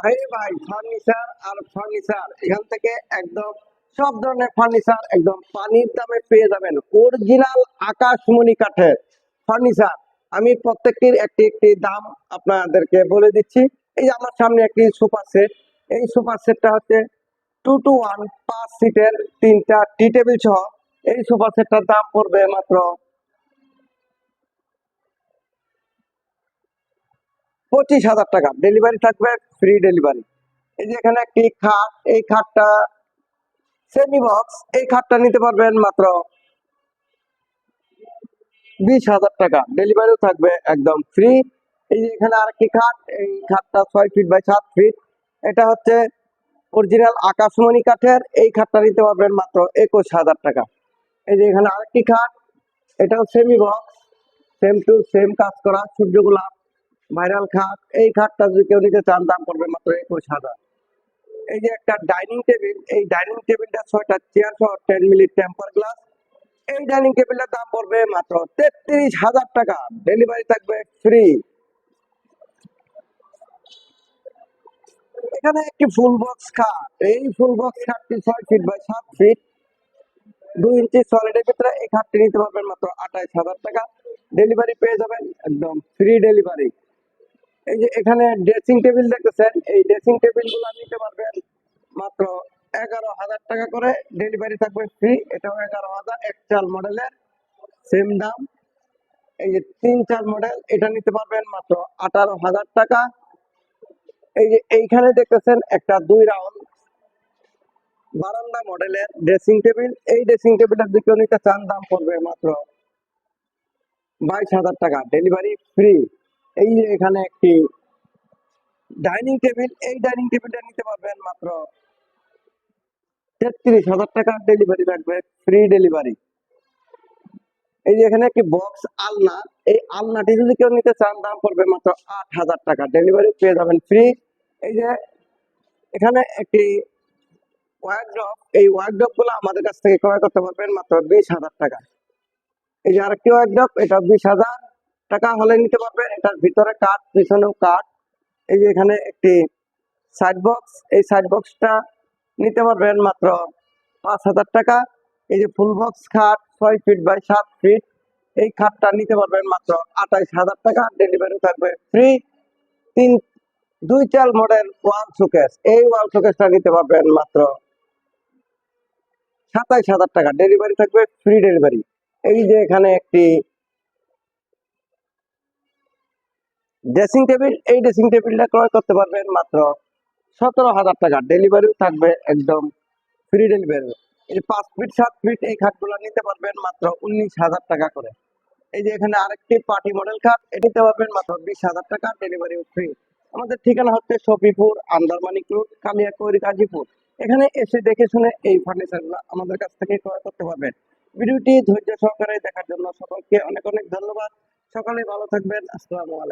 ভাই ভাই, ফার্নিচার আর ফার্নিচার। এখান থেকে একদম সব ধরনের ফার্নিচার, একদম পানির দামে পেয়ে যাবেন। অরিজিনাল আকাশমণি কাঠের ফার্নিচার। আমি প্রত্যেকটির একটি একটি দাম আপনাদেরকে বলে দিচ্ছি। এই যে আমার সামনে একটি সুপার সেট। এই সুপার সেটটা হচ্ছে টু টু ওয়ান পাঁচ সিটের তিনটা টি টেবিল সহ। এই সুপার সেটটার দাম পড়বে মাত্র পঁচিশ হাজার টাকা। ডেলিভারি থাকবে ফ্রি ডেলিভারি এই যে এখানে একটি খাট, এই খাটটা সেমি বক্স এই খাটটা নিতে পারবেন মাত্র বিশ হাজার টাকা। ডেলিভারিও থাকবে একদম ফ্রি এই যে এখানে আরেকটি খাট, এই খাটটা ছয় ফিট বাই সাত ফিট এটা হচ্ছে অরিজিনাল আকাশমণি কাঠের। এই খাটটা নিতে পারবেন মাত্র একুশ হাজার টাকা। এই যে এখানে আরেকটি খাট, এটাও semi box same to same কাজ করা সূর্য গোলাপ ভাইরাল খাট, এই খাটটা যদি কেউ নিতে চান, দাম পড়বে মাত্র একুশ হাজার। এই যে একটা ডাইনিং টেবিল এই ডাইনিং টেবিলটা ছয়টা চেয়ার সহ টেন মিনিট টেম্পার গ্লাস এই ডাইনিং টেবিলটার দাম পড়বে মাত্র তেত্রিশ হাজার টাকা। ডেলিভারি থাকবে ফ্রি এখানে একটি ফুল বক্স খাট। এই ফুল বক্স খাটটি ছয় ফিট বাই সাত ফিট দুই ইঞ্চি সলিডের ভিতরে এই খাটটি নিতে পারবেন মাত্র আঠাইশ হাজার টাকা। ডেলিভারি পেয়ে যাবেন একদম ফ্রি ডেলিভারি এই যে এখানে ড্রেসিং টেবিল দেখতেছেন, এই ড্রেসিং টেবিলগুলো নিতে পারবেন মাত্র এগারো হাজার টাকা করে। ডেলিভারি থাকবে ফ্রি এটাও এগারো হাজার, এক চাল মডেলের সেম দাম। এই যে তিন চার মডেল, এটা নিতে পারবেন মাত্র আঠারো হাজার টাকা। এই যে এইখানে দেখতেছেন একটা দুই রাউন্ড বারান্দা মডেলের ড্রেসিং টেবিল এই ড্রেসিং টেবিলটা যদি কেউ নিতে চান, দাম পড়বে মাত্র বাইশ হাজার টাকা। ডেলিভারি ফ্রি এই যে এখানে একটি ডাইনিং টেবিল, এই ডাইনিং টেবিলটা নিতে পারবেন মাত্র তেত্রিশ হাজার টাকা ডেলিভারি থাকবে ফ্রি ডেলিভারি এই যে এখানে একটি বক্স আলনা, এই আলনাটি যদি কেউ নিতে চান, দাম পড়বে মাত্র আট হাজার টাকা। ডেলিভারি পেয়ে যাবেন ফ্রি এই যে এখানে একটি ওয়ার্কড্রপ এই ওয়ার্ড্রপগুলো আমাদের কাছ থেকে ক্রয় করতে পারবেন মাত্র বিশ হাজার টাকা। এই যে আরেকটি ওয়ার্ড্রপ এটা বিশ হাজার। টাকা হলে নিতে পারবেন এটার ভিতরে কাঠ পিছনেও কাঠ এই যে এখানে একটি সাইড বক্স এই সাইড বক্সটা নিতে পারবেন মাত্র পাঁচ হাজার টাকা। এই যে ফুল বক্স খাট ছয় ফিট বাই সাত ফিট এই খাটটা নিতে পারবেন মাত্র আঠাইশ হাজার টাকা। ডেলিভারি থাকবে ফ্রি তিন, দুই চাল মডেল ওয়াল শোকেস এই ওয়াল শোকেসটা নিতে পারবেন মাত্র সাতাইশ হাজার টাকা। ডেলিভারি থাকবে ফ্রি ডেলিভারি এই যে এখানে একটি ড্রেসিং টেবিল, এই ড্রেসিং টেবিলটা ক্রয় করতে পারবেন মাত্র সতেরো হাজার টাকা। ডেলিভারিও থাকবে একদম ফ্রি ডেলিভারি এই পাঁচ ফিট সাত ফিট এই খাটগুলো নিতে পারবেন মাত্র উনিশ হাজার টাকা করে। এই যে এখানে আরেকটি পার্টি মডেল খাট এটা নিতে পারবেন মাত্র বিশ হাজার টাকা ডেলিভারি ফ্রি আমাদের ঠিকানা হচ্ছে শফিপুর, আন্দারমানিক রোড, কালিয়াকৈর, গাজীপুর। এখানে এসে দেখে শুনে এই ফার্নিচারগুলো আমাদের কাছ থেকে ক্রয় করতে পারবেন। ভিডিওটি ধৈর্য সহকারে দেখার জন্য সকলকে অনেক অনেক ধন্যবাদ। সকালে ভালো থাকবেন। আসসালামু আলাইকুম।